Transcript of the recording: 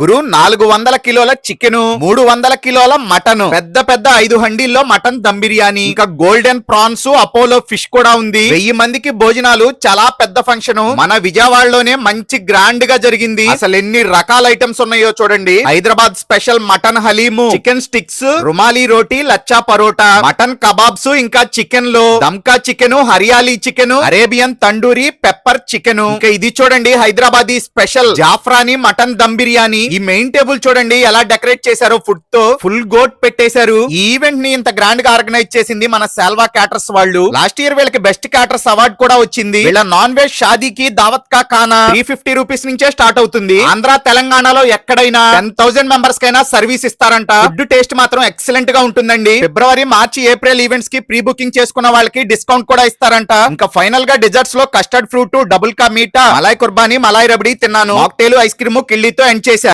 గురు నాలుగు వందల కిలోల చికెను మూడు వందల కిలోల మటన్ పెద్ద పెద్ద ఐదు హండీల్లో మటన్ దమ్ బిర్యానీ ఇంకా గోల్డెన్ ప్రాన్స్ అపోలో ఫిష్ కూడా ఉంది. వెయ్యి మందికి భోజనాలు చాలా పెద్ద ఫంక్షన్. మన విజయవాడలోనే మంచి గ్రాండ్గా జరిగింది. అసలు ఎన్ని రకాల ఐటమ్స్ ఉన్నాయో చూడండి. Hyderabad special mutton haleem chicken sticks rumali roti lachha paratha mutton kebabs ఇంకా చికెన్లో దమ్కా chicken hariyali chicken Arabian tandoori pepper chicken. ఇంకా ఇది చూడండి హైదరాబాదీ స్పెషల్ జాఫ్రానీ మటన్ దమ్ బిర్యానీ. ఈ మెయిన్ టేబుల్ చూడండి ఎలా డెకరేట్ చేశారో ఫుడ్తో. ఫుల్ గోట్ పెట్టేశారు. ఈవెంట్ని ఇంత గ్రాండ్గా ఆర్గనైజ్ చేసింది మన సాల్వా క్యాటర్స్ వాళ్ళు. లాస్ట్ ఇయర్ వీళ్ళకి బెస్ట్ క్యాటర్స్ అవార్డ్ కూడా వచ్చింది. వీళ్ళ నాన్ వెజ్ షాదీకి దావత్ కా ఖానా త్రీ ఫిఫ్టీ రూపీస్ నుంచే స్టార్ట్ అవుతుంది. ఆంధ్ర తెలంగాణలో ఎక్కడైనా టెన్ థౌసండ్ మెంబర్స్ కైనా సర్వీస్ ఇస్తారంట. ఫుడ్ టేస్ట్ మాత్రం ఎక్సలెంట్గా ఉంటుందండి. ఫిబ్రవరి మార్చి ఏప్రిల్ ఈవెంట్స్కి ప్రీ బుకింగ్ చేసుకున్న వాళ్ళకి డిస్కౌంట్ కూడా ఇస్తారంట. ఇంకా ఫైనల్గా డిజర్ట్స్లో కస్టర్డ్ ఫ్రూట్ డబుల్ కా మీటా మలాయ్ కుర్బానీ మలాయ్ రబడి తిన్నాను. మాక్టేలు ఐస్ క్రీమ్ కిళ్ళితో ఎండ్ చేశారు.